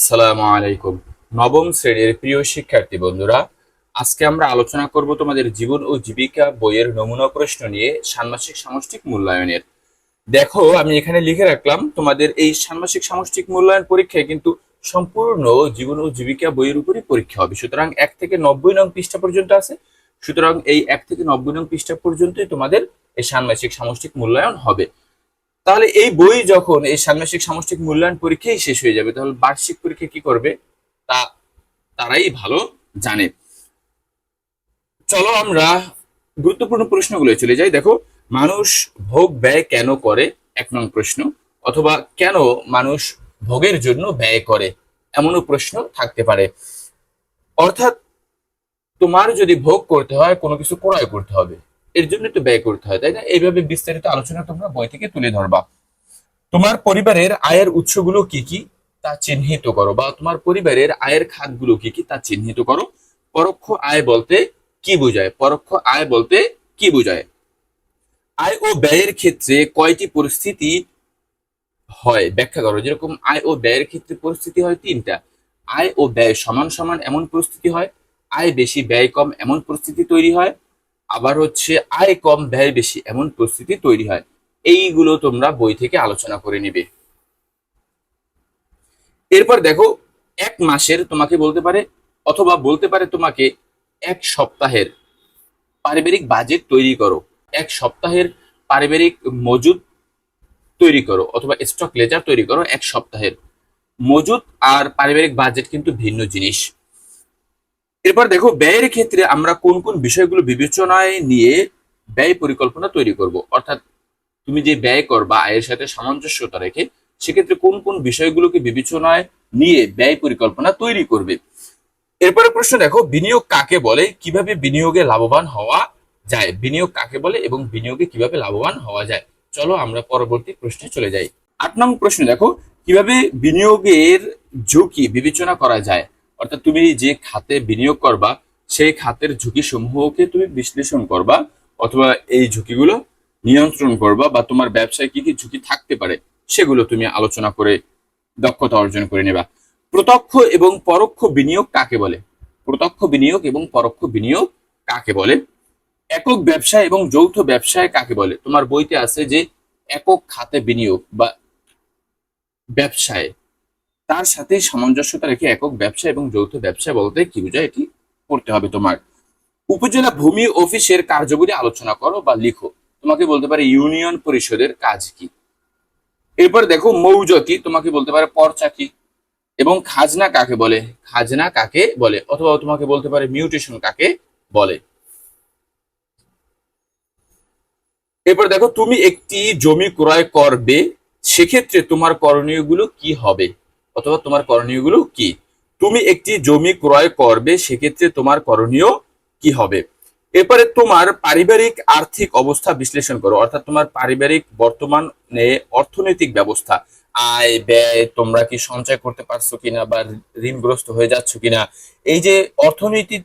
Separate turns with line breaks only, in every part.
আসসালামু আলাইকুম। নবম শ্রেণির প্রিয় শিক্ষার্থী বন্ধুরা, আজকে আমরা আলোচনা করব তোমাদের জীবন ও জীবিকা বইয়ের নমুনা প্রশ্ন নিয়ে ষান্মাসিক সামষ্টিক মূল্যায়নের। দেখো, আমি এখানে লিখে রাখলাম, তোমাদের এই ষান্মাসিক সামষ্টিক মূল্যায়ন পরীক্ষায় কিন্তু সম্পূর্ণ জীবন ও জীবিকা বইয়ের উপরই পরীক্ষা হবে। সুতরাং এক থেকে নব্বই নং পৃষ্ঠা পর্যন্ত আছে। সুতরাং এই এক থেকে নব্বই নং পৃষ্ঠা পর্যন্তই তোমাদের এই ষান্মাসিক সামষ্টিক মূল্যায়ন হবে। তাহলে এই বই যখন এই ষান্মাসিক সামষ্টিক মূল্যায়ন পরীক্ষাই শেষ হয়ে যাবে, তাহলে বার্ষিক পরীক্ষা কি করবে? তা তারাই ভালো জানে। চলো আমরা গুরুত্বপূর্ণ প্রশ্নগুলো চলে যাই। দেখো, মানুষ ভোগ ব্যয় কেন করে? এক নং প্রশ্ন। অথবা কেন মানুষ ভোগের জন্য ব্যয় করে? এমনও প্রশ্ন থাকতে পারে। অর্থাৎ তোমার যদি ভোগ করতে হয়, কোনো কিছু ক্রয় করতে হবে। এর জন্য একটু ব্যয় করতে হয়, তাই না? এইভাবে বিস্তারিত আলোচনা তোমরা বই থেকে তুলে ধরবা। তোমার পরিবারের আয়ের উৎসগুলো কি কি? তা চিহ্নিত করো, বা তোমার পরিবারের আয়ের খাতগুলো কি কি? তা চিহ্নিত করো। পরোক্ষ আয় বলতে কি বোঝায়? পরোক্ষ আয় বলতে কি বোঝায়? আয় ও ব্যয়ের ক্ষেত্রে কয়টি পরিস্থিতি হয়? ব্যাখ্যা করো, যেরকম আয় ও ব্যয়ের ক্ষেত্রে পরিস্থিতি হয় তিনটা। আয় ও ব্যয় সমান সমান এমন পরিস্থিতি হয়। আয় বেশি, ব্যয় কম এমন পরিস্থিতি তৈরি হয়। আবার হচ্ছে আয় কম, ব্যয় বেশি এমন পরিস্থিতি তৈরি হয়। এইগুলো তোমরা বই থেকে আলোচনা করে নিবে। এরপর দেখো, এক মাসের তোমাকে বলতে পারে, অথবা বলতে পারে তোমাকে এক সপ্তাহের পারিবারিক বাজেট তৈরি করো। এক সপ্তাহের পারিবারিক মজুদ তৈরি করো, অথবা স্টক লেজার তৈরি করো এক সপ্তাহের। মজুদ আর পারিবারিক বাজেট কিন্তু ভিন্ন জিনিস। এরপর দেখো, ব্যয়ের ক্ষেত্রে আমরা কোন কোন বিষয়গুলো বিবেচনায় নিয়ে ব্যয় পরিকল্পনা তৈরি করব? অর্থাৎ তুমি যে ব্যয় করবা, আয়ের সাথে সামঞ্জস্যতা রেখে, সেক্ষেত্রে কোন কোন বিষয়গুলোকে বিবেচনায় নিয়ে ব্যয় পরিকল্পনা তৈরি করবে? এরপরে প্রশ্ন দেখো, বিনিয়োগ কাকে বলে? কীভাবে বিনিয়োগে লাভবান হওয়া যায়? বিনিয়োগ কাকে বলে এবং বিনিয়োগে কীভাবে লাভবান হওয়া যায়? চলো আমরা পরবর্তী প্রশ্নে চলে যাই। আট নং প্রশ্ন দেখো, কীভাবে বিনিয়োগের ঝুঁকি বিবেচনা করা যায়? অর্থাৎ তুমি যে খাতে বিনিয়োগ করবা, সেই খাতের ঝুঁকি সমূহকে তুমি বিশ্লেষণ করবা অথবা এই ঝুঁকিগুলো নিয়ন্ত্রণ করবা বা তোমার ব্যবসায় কি কি ঝুঁকি থাকতে পারে, সেগুলো তুমি আলোচনা করে দক্ষতা অর্জন করে নেবা। প্রত্যক্ষ এবং পরোক্ষ বিনিয়োগ কাকে বলে? প্রত্যক্ষ বিনিয়োগ এবং পরোক্ষ বিনিয়োগ কাকে বলে? একক ব্যবসা এবং যৌথ ব্যবসায় কাকে বলে? তোমার বইতে আছে যে একক খাতে বিনিয়োগ বা ব্যবসায় তার সাথে সামঞ্জস্যতা রেখে একক ব্যবসা এবং যৌথ ব্যবসা বলতে কি বোঝায় এটি করতে হবে তোমার। উপজেলা ভূমি অফিসের কার্যগুলি আলোচনা করো বা লিখো। তোমাকে বলতে পারে ইউনিয়ন পরিষদের কাজ কি। এরপর দেখো মৌজ কি তোমাকে বলতে পারে পর্চা কি। এবং খাজনা কাকে বলে? খাজনা কাকে বলে? অথবা তোমাকে বলতে পারে মিউটেশন কাকে বলে। এরপর দেখো তুমি একটি জমি ক্রয় করবে, সেক্ষেত্রে তোমার করণীয়গুলো কি হবে? অথবা তোমার করণীয়গুলো কি? তুমি একটি জমি ক্রয় করবে, সেক্ষেত্রে তোমার করণীয় কি হবে? এরপরে তোমার পারিবারিক আর্থিক অবস্থা বিশ্লেষণ করো। অর্থাৎ তোমার পারিবারিক বর্তমানে অর্থনৈতিক ব্যবস্থা। আয়, ব্যয়, তোমরা কি সঞ্চয় করতে পারছ কিনা বা ঋণগ্রস্ত হয়ে যাচ্ছ কিনা? এই যে অর্থনৈতিক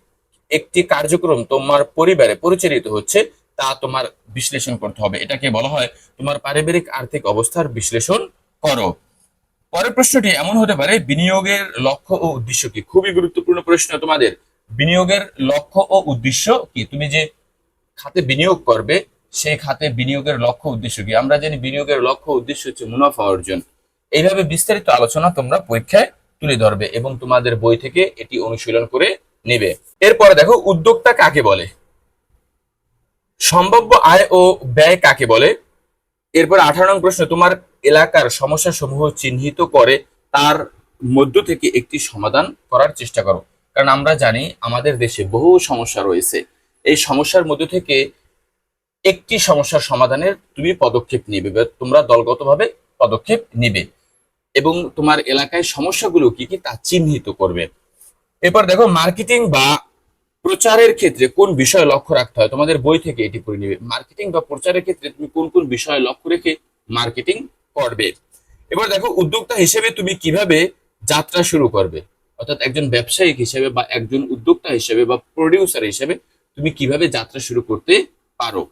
একটি কার্যক্রম তোমার পরিবারে পরিচালিত হচ্ছে, তা তোমার বিশ্লেষণ করতে হবে। এটাকে বলা হয় তোমার পারিবারিক আর্থিক অবস্থার বিশ্লেষণ করো। পরের প্রশ্নটি এমন হতে পারে, বিনিয়োগের লক্ষ্য ও উদ্দেশ্য কি? খুবই গুরুত্বপূর্ণ প্রশ্ন তোমাদের। বিনিয়োগের লক্ষ্য ও উদ্দেশ্য কি? তুমি যে খাতে বিনিয়োগ করবে, সেই খাতে বিনিয়োগের লক্ষ্য উদ্দেশ্য কি? আমরা জানি বিনিয়োগের লক্ষ্য উদ্দেশ্য হচ্ছে মুনাফা অর্জন। এইভাবে বিস্তারিত আলোচনা তোমরা পরীক্ষায় তুলে ধরবে এবং তোমাদের বই থেকে এটি অনুশীলন করে নেবে। এরপরে দেখো, উদ্যোক্তা কাকে বলে? সম্ভাব্য আয় ও ব্যয় কাকে বলে? এরপর আঠারো নং প্রশ্ন, তোমার এলাকার সমস্যা সমূহ চিহ্নিত করে তার মধ্য থেকে একটি সমাধান করার চেষ্টা করো। কারণ আমরা জানি আমাদের দেশে বহু সমস্যা রয়েছে। এই সমস্যার মধ্য থেকে একটি সমস্যার সমাধানের তুমি পদক্ষেপ নিবে তোমরা দলগতভাবে পদক্ষেপ নিবে এবং তোমার এলাকায় সমস্যাগুলো কি কি তা চিহ্নিত করবে। এরপর দেখো, মার্কেটিং বা প্রচারের ক্ষেত্রে কোন বিষয় লক্ষ্য রাখতে হয়? তোমাদের বই থেকে এটি পড়ে নিবে। মার্কেটিং বা প্রচারের ক্ষেত্রে তুমি কোন কোন বিষয় লক্ষ্য রেখে মার্কেটিং করবে? এবার দেখো, উদ্যোক্তা হিসেবে তুমি কীভাবে যাত্রা শুরু করবে? অর্থাৎ একজন ব্যবসায়িক হিসেবে বা একজন উদ্যোক্তা হিসেবে বা প্রডিউসার হিসেবে তুমি কীভাবে যাত্রা শুরু করতে পারো?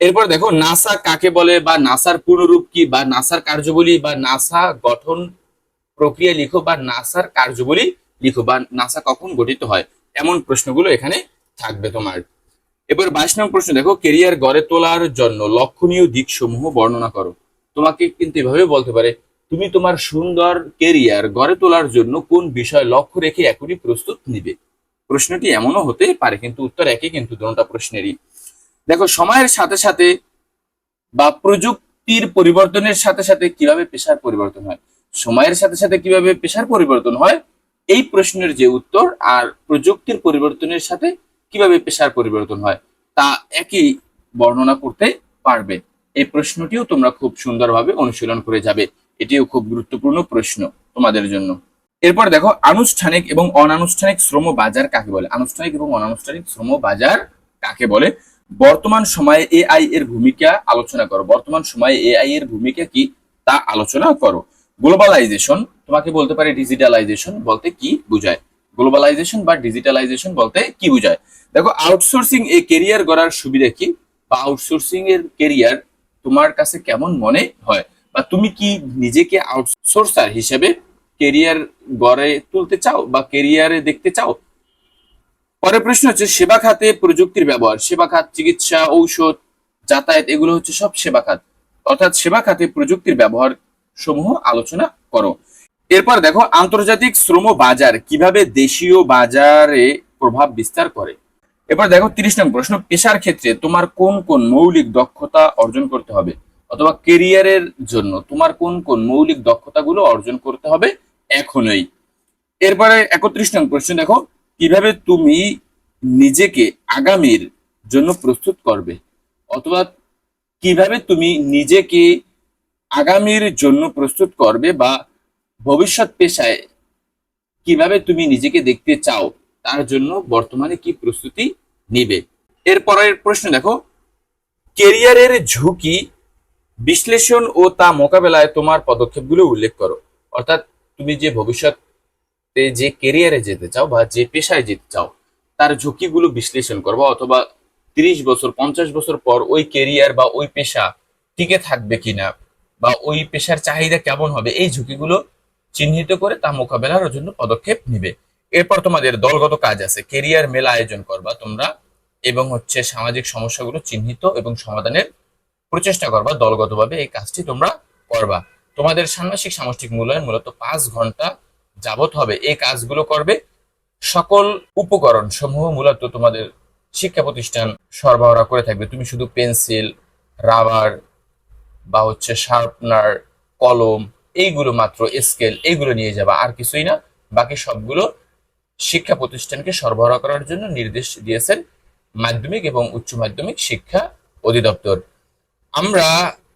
এরপর দেখো নাসা কাকে বলে বা নাসার পুনরূপ কি বা নাসার কার্যবলী বা নাসা গঠন প্রক্রিয়া লিখো বা নাসার কার্যবলী লিখো বা নাসা কখন গঠিত হয়? এমন প্রশ্নগুলো এখানে থাকবে তোমার। এবার বাইশ নম্বর প্রশ্ন, দেখো, কেরিয়ার গড়ে তোলার জন্য লক্ষণীয় দিকসমূহ বর্ণনা করো। তোমাকে কিন্তু এভাবে বলতে পারে, তুমি তোমার সুন্দর কেরিয়ার গড়ে তোলার জন্য কোন বিষয় লক্ষ্য রেখে এখনই প্রস্তুত নিবে? প্রশ্নটি এমনও হতে পারে, কিন্তু উত্তর একই কিন্তু দুটা প্রশ্নেরই। দেখো, সময়ের সাথে সাথে বা প্রযুক্তির পরিবর্তনের সাথে সাথে কীভাবে পেশার পরিবর্তন হয়? সময়ের সাথে সাথে কীভাবে পেশার পরিবর্তন হয়? এই প্রশ্নের যে উত্তর আর প্রযুক্তির পরিবর্তনের সাথে কীভাবে পেশার পরিবর্তন হয়, তা একই বর্ণনা করতে পারবে। এই প্রশ্নটিও তোমরা খুব সুন্দরভাবে অনুশীলন করে যাবে। এটিও খুব গুরুত্বপূর্ণ প্রশ্ন তোমাদের জন্য। এরপর দেখো, আনুষ্ঠানিক এবং অনানুষ্ঠানিক শ্রম বাজার কাকে বলে? আনুষ্ঠানিক এবং অনানুষ্ঠানিক শ্রম বাজার কাকে বলে? বর্তমান সময়ে এআই এর ভূমিকা আলোচনা করো। বর্তমান সময়ে এআই এর ভূমিকা কি তা আলোচনা করো। গ্লোবালাইজেশন তোমাকে বলতে পারে ডিজিটালাইজেশন বলতে কি বোঝায়? গ্লোবালাইজেশন বা ডিজিটালাইজেশন বলতে কি বোঝায়? দেখো আউটসোর্সিং এ কেরিয়ার গড়ার সুবিধা কি? বা আউটসোর্সিং এর কেরিয়ার তোমার কাছে কেমন মনে হয়? বা তুমি কি নিজেকে আউটসোর্সার হিসেবে কেরিয়ার গড়ে তুলতে চাও বা কেরিয়ারে দেখতে চাও? পরের প্রশ্ন হচ্ছে, সেবা খাতে প্রযুক্তির ব্যবহার, সেবা খাত, চিকিৎসা, ঔষধ, যাতায়াত, এগুলো হচ্ছে সব সেবা খাত। অর্থাৎ সেবা খাতে প্রযুক্তির ব্যবহার সমূহ আলোচনা করো। এরপর দেখো, আন্তর্জাতিক শ্রম বাজার কীভাবে দেশীয় বাজারে প্রভাব বিস্তার করে? এরপর দেখো, তিরিশ নম্বর প্রশ্ন, পেশার ক্ষেত্রে তোমার কোন কোন মৌলিক দক্ষতা অর্জন করতে হবে? অথবা কেরিয়ারের জন্য তোমার কোন কোন মৌলিক দক্ষতাগুলো অর্জন করতে হবে এখনই? এরপরে একত্রিশ নম্বর প্রশ্ন, দেখো, কীভাবে তুমি নিজেকে আগামীর জন্য প্রস্তুত করবে? অথবা কীভাবে তুমি নিজেকে আগামীর জন্য প্রস্তুত করবে বা ভবিষ্যৎ পেশায় কীভাবে তুমি নিজেকে দেখতে চাও, তার জন্য বর্তমানে কি প্রস্তুতি নিবে? এরপরের প্রশ্ন, দেখো কেরিয়ারের ঝুঁকি বিশ্লেষণ ও তা মোকাবেলায় তোমার পদক্ষেপগুলো উল্লেখ করো। অর্থাৎ তুমি যে ভবিষ্যতে যে কেরিয়ারে যেতে চাও বা যে পেশায় যেতে চাও, তার ঝুঁকিগুলো বিশ্লেষণ করব অথবা তিরিশ বছর, পঞ্চাশ বছর পর ওই কেরিয়ার বা ওই পেশা টিকে থাকবে কিনা বা ওই পেশার চাহিদা কেমন হবে, এই ঝুঁকিগুলো চিহ্নিত করে তা মোকাবেলার জন্য পদক্ষেপ নিবে। এরপর তোমাদের দলগত কাজ আছে কেরিয়ার মেলা আয়োজন করবা তোমরা এবং হচ্ছে সামাজিক সমস্যাগুলো চিহ্নিত এবং সমাধানের প্রচেষ্টা করবা, দলগতভাবে এই কাজটি তোমরা করবা। তোমাদের ষান্মাসিক সামষ্টিক মূল্যায়ন মূলত পাঁচ ঘণ্টা যাবত হবে। এই কাজগুলো করবে সকল উপকরণ সমূহ মূলত তোমাদের শিক্ষা প্রতিষ্ঠান সরবরাহ করে থাকবে। তুমি শুধু পেন্সিল, রাবার বা হচ্ছে শার্পনার, কলম এইগুলো মাত্র স্কেল এইগুলো নিয়ে যাবা, আর কিছুই না। বাকি সবগুলো শিক্ষা প্রতিষ্ঠানকে সরবরাহ করার জন্য নির্দেশ দিয়েছেন মাধ্যমিক এবং উচ্চ মাধ্যমিক শিক্ষা অধিদপ্তর। আমরা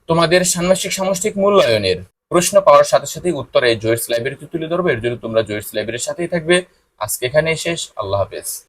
তোমাদের ষান্মাসিক সামষ্টিক মূল্যায়নের প্রশ্ন পাওয়ার সাথে সাথে উত্তরে জয়েন্টস লাইব্রেরিতে তুলে ধরবো। এর জন্য তোমরা জয়েন্টস লাইব্রেরির সাথেই থাকবে। আজকে এখানেই শেষ। আল্লাহ হাফেজ।